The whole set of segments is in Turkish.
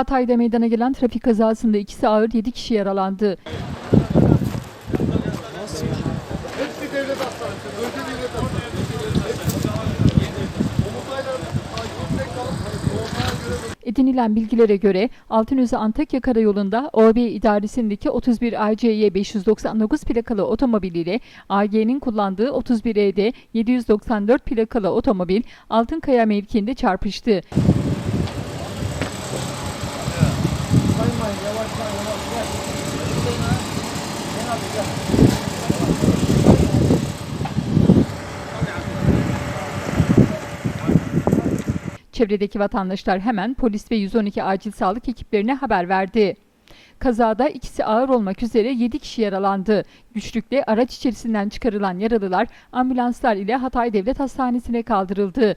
Hatay'da meydana gelen trafik kazasında ikisi ağır 7 kişi yaralandı. Edinilen bilgilere göre Altınözü Antakya Karayolu'nda OB idaresindeki 31 ACY 599 plakalı otomobiliyle AG'nin kullandığı 31 ED 794 plakalı otomobil Altınkaya mevkiinde çarpıştı. Çevredeki vatandaşlar hemen polis ve 112 acil sağlık ekiplerine haber verdi. Kazada ikisi ağır olmak üzere 7 kişi yaralandı. Güçlükle araç içerisinden çıkarılan yaralılar ambulanslar ile Hatay Devlet Hastanesi'ne kaldırıldı.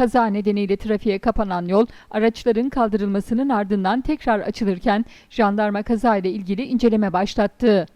Kaza nedeniyle trafiğe kapanan yol araçların kaldırılmasının ardından tekrar açılırken jandarma kazayla ilgili inceleme başlattı.